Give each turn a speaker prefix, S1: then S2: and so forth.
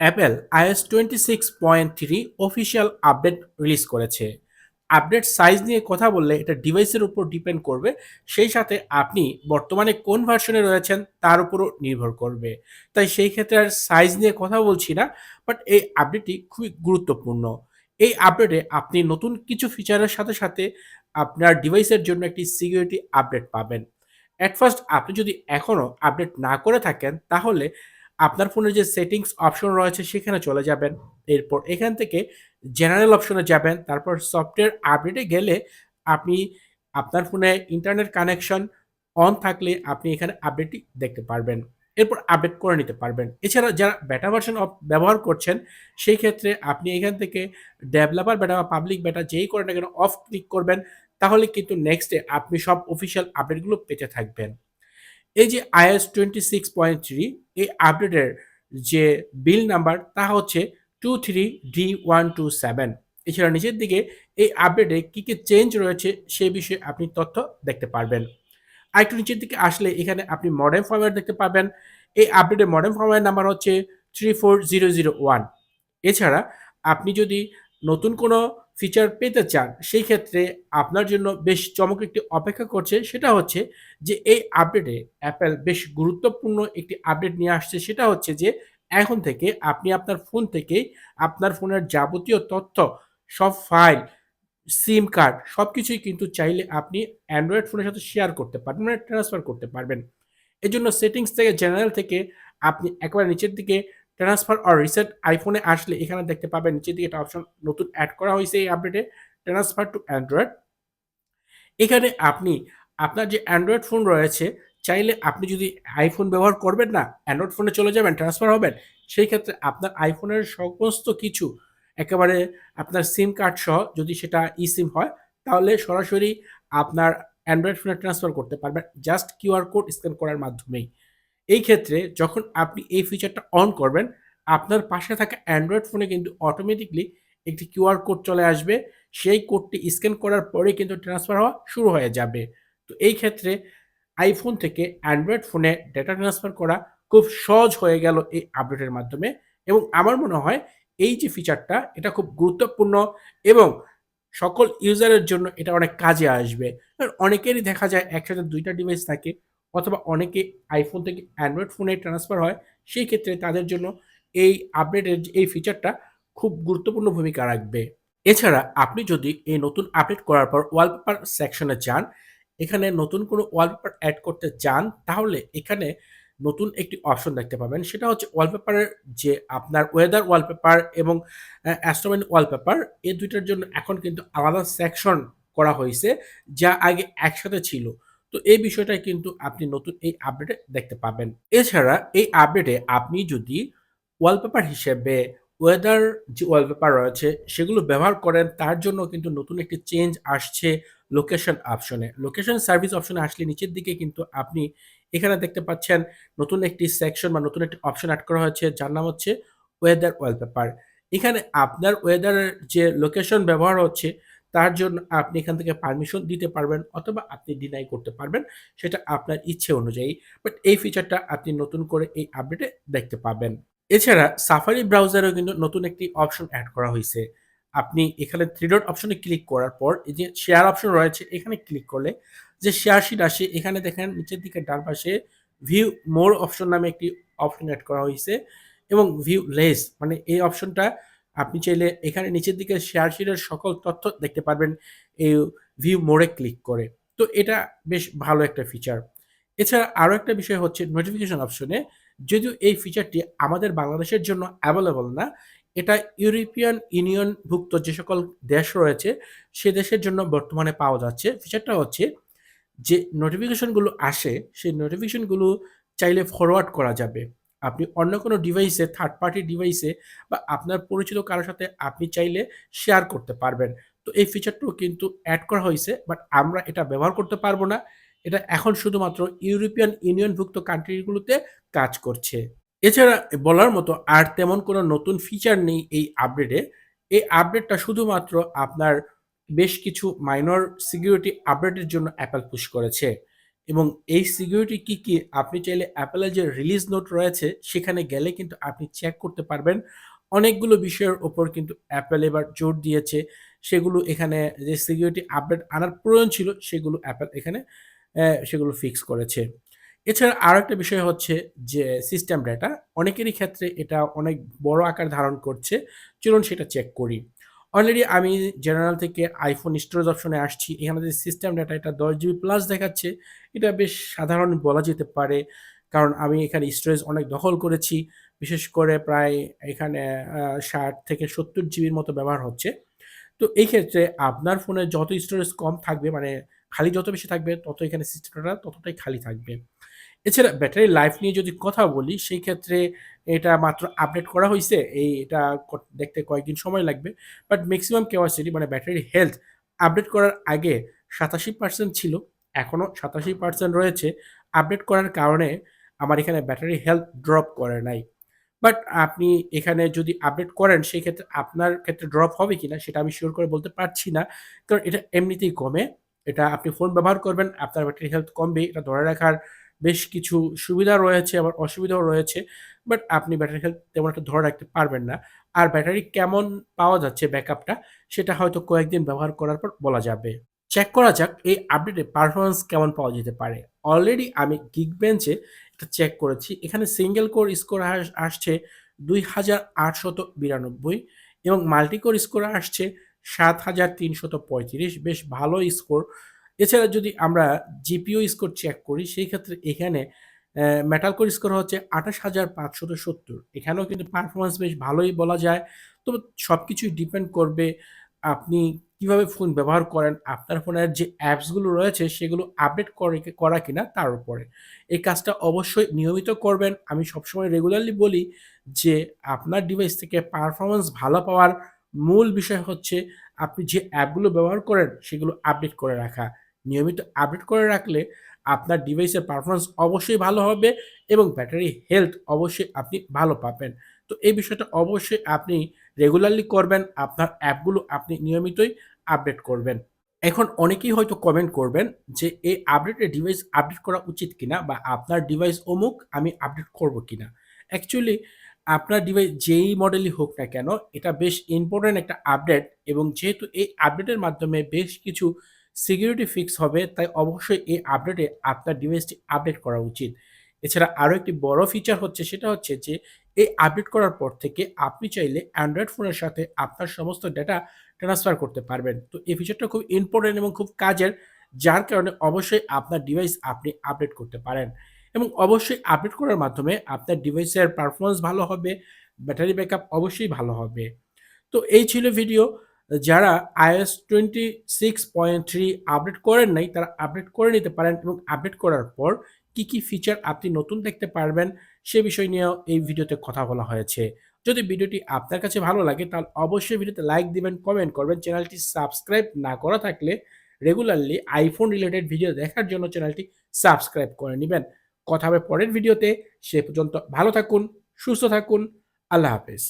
S1: Apple iOS twenty six point three official update release করেছে। Update size নিয়ে কথা বললে এটা ডিভাইসের উপর ডিপেন্ড করবে, সেই সাথে আপনি বর্তমানে কোন ভার্সনে রয়েছেন তার উপরও নির্ভর করবে। তাই সেই ক্ষেত্রে আর সাইজ নিয়ে কথা বলছি না বাট এই আপডেটটি খুবই গুরুত্বপূর্ণ। এই আপডেটে আপনি নতুন কিছু ফিচারের সাথে সাথে আপনার ডিভাইসের জন্য একটি সিকিউরিটি আপডেট পাবেন। অ্যাট ফার্স্ট আপনি যদি এখনও আপডেট না করে থাকেন, তাহলে আপনার ফোনের যে সেটিংস অপশন রয়েছে সেখানে চলে যাবেন। এরপর এখান থেকে জেনারেল অপশনে যাবেন। তারপর সফটওয়্যার আপডেটে গেলে আপনি আপনার ফোনে ইন্টারনেট কানেকশন অন থাকলে আপনি এখানে আপডেটটি দেখতে পারবেন। এরপর আপডেট করে নিতে পারবেন। এছাড়া যারা বেটা ভার্সন ব্যবহার করছেন, সেই ক্ষেত্রে আপনি এখান থেকে ডেভেলপার বেটা বা পাবলিক বেটা যেই করেন না কেন অফ ক্লিক করবেন, তাহলে কিন্তু নেক্সটে আপনি সব অফিসিয়াল আপডেটগুলো পেতে থাকবেন। এই যে iOS twenty six point three এই আপডেটের যে বিল নাম্বার তা হচ্ছে two three D one two seven এছাড়া নিচের দিকে এই আপডেটে কী কী চেঞ্জ রয়েছে, সে বিষয়ে আপনি তথ্য দেখতে পারবেন। আরেকটু নিচের দিকে আসলে এখানে আপনি মডার্ন ফর্মওয়্যার দেখতে পাবেন। এই আপডেটের মডার্ন ফর্মওয়্যার নাম্বার হচ্ছে three four zero zero one এছাড়া আপনি যদি নতুন কোনো ফিচার পেতে চান, সেই ক্ষেত্রে আপনার জন্য বেশ চমক একটি অপেক্ষা করছে। সেটা হচ্ছে যে, এই আপডেটে অ্যাপেল বেশ গুরুত্বপূর্ণ একটি আপডেট নিয়ে আসছে। সেটা হচ্ছে যে, এখন থেকে আপনি আপনার ফোন থেকেই আপনার ফোনের যাবতীয় তথ্য, সব ফাইল সিম কার্ড সব কিছুই কিন্তু চাইলে আপনি অ্যান্ড্রয়েড ফোনের সাথে শেয়ার করতে পারবেন মানে ট্রান্সফার করতে পারবেন। এজন্য সেটিংস থেকে জেনারেল থেকে আপনি একবার নিচের দিকে ট্রান্সফার অর রিসেট আইফোনে আসলে এখানে দেখতে পাবেন নিচের দিকে একটা অপশন নতুন অ্যাড করা হয়েছে এই আপডেটে ট্রান্সফার টু অ্যান্ড্রয়েড এখানে আপনি, আপনার যে অ্যান্ড্রয়েড ফোন রয়েছে, চাইলে আপনি যদি আইফোন ব্যবহার করবেন না অ্যান্ড্রয়েড ফোনে চলে যাবেন ট্রান্সফার হবেন, সেই ক্ষেত্রে আপনার আইফোনের সমস্ত কিছু, একেবারে আপনার সিম কার্ড সহ যদি সেটা ই সিম হয়, তাহলে সরাসরি আপনার অ্যান্ড্রয়েড ফোনে ট্রান্সফার করতে পারবেন জাস্ট কিউআর কোড স্ক্যান করার মাধ্যমেই। এই ক্ষেত্রে যখন আপনি এই ফিচারটা অন করবেন, আপনার পাশে থাকা অ্যান্ড্রয়েড ফোনে কিন্তু অটোমেটিকলি একটি কিউআর কোড চলে আসবে। সেই কোডটি স্ক্যান করার পরে কিন্তু ট্রান্সফার হওয়া শুরু হয়ে যাবে। তো এই ক্ষেত্রে আইফোন থেকে অ্যান্ড্রয়েড ফোনে ডেটা ট্রান্সফার করা খুব সহজ হয়ে গেল এই আপডেটের মাধ্যমে এবং আমার মনে হয় এই যে ফিচারটা এটা খুব গুরুত্বপূর্ণ এবং সকল ইউজারের জন্য এটা অনেক কাজে আসবে। অনেকেরই দেখা যায় একসাথে দুইটা ডিভাইস থাকে অথবা অনেকে আইফোন থেকে অ্যান্ড্রয়েড ফোনে ট্রান্সফার হয়, সেই ক্ষেত্রে তাদের জন্য এই আপডেটের এই ফিচারটা খুব গুরুত্বপূর্ণ ভূমিকা রাখবে। এছাড়া আপনি যদি এই নতুন আপডেট করার পর ওয়ালপেপার সেকশনে যান, এখানে নতুন কোনো ওয়ালপেপার অ্যাড করতে চান, তাহলে এখানে নতুন একটি অপশন দেখতে পাবেন। সেটা হচ্ছে ওয়ালপেপারের যে আপনার ওয়েদার ওয়ালপেপার এবং অ্যাস্ট্রোমেন ওয়ালপেপার এই দুইটার জন্য এখন কিন্তু আলাদা সেকশন করা হয়েছে, যা আগে একসাথে ছিল। তো এই বিষয়টাই কিন্তু আপনি নতুন এই আপডেটে দেখতে পাবেন। এছাড়া এই আপডেটে আপনি যদি ওয়ালপেপার হিসেবে ওয়েদার যে ওয়ালপেপার রয়েছে সেগুলো ব্যবহার করেন, তার জন্য কিন্তু নতুন একটি চেঞ্জ আসছে লোকেশন অপশনে লোকেশন সার্ভিস অপশনে আসলে নিচের দিকে কিন্তু আপনি এখানে দেখতে পাচ্ছেন নতুন একটি সেকশন বা নতুন একটি অপশন অ্যাড করা হয়েছে, যার নাম হচ্ছে ওয়েদার ওয়ালপেপার এখানে আপনার ওয়েদারের যে লোকেশন ব্যবহার হচ্ছে তার জন্য আপনি এখান থেকে পারমিশন দিতে পারবেন অথবা আপনি ডিনাই করতে পারবেন, সেটা আপনার ইচ্ছে অনুযায়ী। বাট এই ফিচারটা আপনি নতুন করে এই আপডেটে দেখতে পাবেন। এছাড়া সাফারি ব্রাউজারেও কিন্তু নতুন একটি অপশন অ্যাড করা হয়েছে। আপনি এখানে থ্রি ডট অপশনে ক্লিক করার পর, এই যে শেয়ার অপশন রয়েছে, এখানে ক্লিক করলে যে শেয়ার শিট আসে, এখানে দেখেন নিচের দিকে ডান পাশে ভিউ মোর অপশন নামে একটি অপশন অ্যাড করা হয়েছে এবং ভিউ লেস মানে এই অপশনটা আপনি চাইলে এখানে নিচের দিকে শেয়ার শিটের সকল তথ্য দেখতে পারবেন। এই ভিউ মোড়ে ক্লিক করে। তো এটা বেশ ভালো একটা ফিচার এছাড়া আরও একটা বিষয় হচ্ছে নোটিফিকেশন অপশনে যদিও এই ফিচারটি আমাদের বাংলাদেশের জন্য অ্যাভেলেবল না, এটা ইউরোপিয়ান ইউনিয়নভুক্ত যে সকল দেশ রয়েছে, সে দেশের জন্য বর্তমানে পাওয়া যাচ্ছে। ফিচারটা হচ্ছে যে নোটিফিকেশনগুলো আসে, সেই নোটিফিকেশনগুলো চাইলে ফরওয়ার্ড করা যাবে। আপনি অন্য কোনো ডিভাইসে থার্ড পার্টি ডিভাইসে বা আপনার পরিচিত কারোর সাথে আপনি চাইলে শেয়ার করতে পারবেন। তো এই ফিচারটাও কিন্তু অ্যাড করা হয়েছে বাট আমরা এটা ব্যবহার করতে পারব না। এটা এখন শুধুমাত্র ইউরোপিয়ান ইউনিয়নভুক্ত কান্ট্রিগুলোতে কাজ করছে। এছাড়া বলার মতো আর তেমন কোনো নতুন ফিচার নেই এই আপডেটে এই আপডেটটা শুধুমাত্র আপনার বেশ কিছু মাইনর সিকিউরিটি আপডেটের জন্য অ্যাপেল পুশ করেছে। এবং এই সিকিউরিটি কি, কি আপনি চাইলে Apple-এর যে রিলিজ নোট রয়েছে সেখানে গেলে কিন্তু আপনি চেক করতে পারবেন। অনেকগুলো বিষয়ের উপর কিন্তু অ্যাপেল এবার জোর দিয়েছে। সেগুলো এখানে যে সিকিউরিটি আপডেট আনার প্রয়োজন ছিল সেগুলো অ্যাপেল এখানে সেগুলো ফিক্স করেছে। এছাড়া আরেকটা বিষয় হচ্ছে যে সিস্টেম ডেটা। অনেকেরই ক্ষেত্রে এটা অনেক বড় আকার ধারণ করছে। চলুন সেটা চেক করি। অলরেডি আমি জেনারেল থেকে আইফোন স্টোরেজ অপশনে আসছি। এখানে যে সিস্টেম ডেটা এটা 10 জিবি প্লাস দেখাচ্ছে। এটা বেশ সাধারণ বলা যেতে পারে। কারণ আমি এখানে স্টোরেজ অনেক দখল করেছি। বিশেষ করে প্রায় এখানে ষাট থেকে ৭০ জিবির মতো ব্যবহার হচ্ছে। তো এই ক্ষেত্রে আপনার ফোনে যত স্টোরেজ কম থাকবে মানে খালি যত বেশি থাকবে, তত এখানে সিস্টেম ডেটা ততটাই খালি থাকবে। এছাড়া ব্যাটারি লাইফ নিয়ে যদি কথা বলি সেই ক্ষেত্রে এটা মাত্র আপডেট করা হয়েছে এই এটা দেখতে কয়েকদিন সময় লাগবে। বাট ম্যাক্সিমাম ক্যাপাসিটি মানে ব্যাটারি হেলথ আপডেট করার আগে ৮৭% ছিল। এখনও ৮৭% রয়েছে। আপডেট করার কারণে আমার এখানে ব্যাটারি হেলথ ড্রপ করে নাই। বাট আপনি এখানে যদি আপডেট করেন সেই ক্ষেত্রে আপনার ক্ষেত্রে ড্রপ হবে কিনা সেটা আমি শিওর করে বলতে পারছি না। কারণ এটা এমনিতেই কমে। এটা আপনি ফোন ব্যবহার করবেন, আপনার ব্যাটারি হেলথ কমবেই। এটা ধরে রাখার বেশ কিছু সুবিধা রয়েছে, আবার অসুবিধাও রয়েছে। বাট আপনি ব্যাটারি হেলথ তেমন একটা ধরে রাখতে পারবেন না। আর ব্যাটারি কেমন পাওয়া যাচ্ছে ব্যাকআপটা সেটা হয়তো কয়েকদিন ব্যবহার করার পর বলা যাবে। চেক করা যাক, এই আপডেটে পারফরমেন্স কেমন পাওয়া যেতে পারে। অলরেডি আমি গিগ বেঞ্চে এটা চেক করেছি। এখানে সিঙ্গেল কোর স্কোর আসছে দুই হাজার আটশত বিরানব্বই এবং মাল্টি কোর স্কোর আসছে ৭৩৩৫ বেশ ভালো স্কোর। এছাড়া যদি আমরা জিপিও স্কোর চেক করি সেই ক্ষেত্রে এখানে মেটাল কোর স্কোর হচ্ছে ২৮৫৭০ এখানেও কিন্তু পারফরমেন্স বেশ ভালোই বলা যায়। তবে সব কিছুই ডিপেন্ড করবে আপনি কীভাবে ফোন ব্যবহার করেন, আপনার ফোনের যে অ্যাপসগুলো রয়েছে সেগুলো আপডেট করে করা কিনা তার উপরে। এই কাজটা অবশ্যই নিয়মিত করবেন। আমি সবসময় রেগুলারলি বলি যে আপনার ডিভাইস থেকে পারফরমেন্স ভালো পাওয়ার মূল বিষয় হচ্ছে আপনি যে অ্যাপগুলো ব্যবহার করেন সেগুলো আপডেট করে রাখা। নিয়মিত আপডেট করে রাখলে আপনার ডিভাইসের পারফরমেন্স অবশ্যই ভালো হবে এবং ব্যাটারি হেলথ অবশ্যই আপনি ভালো পাবেন। তো এই বিষয়টা অবশ্যই আপনি রেগুলারলি করবেন। আপনার অ্যাপগুলো আপনি নিয়মিতই আপডেট করবেন। এখন অনেকেই হয়তো কমেন্ট করবেন যে, এই আপডেটের ডিভাইস আপডেট করা উচিত কিনা বা আপনার ডিভাইস অমুক, আমি আপডেট করব কিনা? অ্যাকচুয়ালি আপনার ডিভাইস যেই মডেলই হোক না কেন, এটা বেশ ইম্পোর্টেন্ট একটা আপডেট এবং যেহেতু এই আপডেটের মাধ্যমে বেশ কিছু সিকিউরিটি ফিক্স হবে তাই অবশ্যই এই আপডেটে আপনার ডিভাইসটি আপডেট করা উচিত। এছাড়া আরও একটি বড় ফিচার হচ্ছে সেটা হচ্ছে যে এই আপডেট করার পর থেকে আপনি চাইলে অ্যান্ড্রয়েড ফোনের সাথে আপনার সমস্ত ডেটা ট্রান্সফার করতে পারবেন। তো এই ফিচারটা খুব ইম্পোর্টেন্ট এবং খুব কাজের যার কারণে অবশ্যই আপনার ডিভাইস আপনি আপডেট করতে পারেন এবং অবশ্যই আপডেট করার মাধ্যমে আপনার ডিভাইসের পারফরমেন্স ভালো হবে, ব্যাটারি ব্যাকআপ অবশ্যই ভালো হবে। তো এই ছিল ভিডিও। যারা iOS twenty six point three update করেন নাই তারা আপডেট করে নিতে পারেন এবং আপডেট করার পর কি, কি ফিচার আপনি নতুন দেখতে পারবেন সে বিষয় নিয়েও এই ভিডিওতে কথা বলা হয়েছে। যদি ভিডিওটি আপনার কাছে ভালো লাগে তাহলে অবশ্যই ভিডিওতে লাইক দিবেন, কমেন্ট করবেন। চ্যানেলটি সাবস্ক্রাইব না করা থাকলে রেগুলারলি আইফোন রিলেটেড ভিডিও দেখার জন্য চ্যানেলটি সাবস্ক্রাইব করে নেবেন কথা হবে পরের ভিডিওতে। সে পর্যন্ত ভালো থাকুন, সুস্থ থাকুন। আল্লাহ হাফেজ।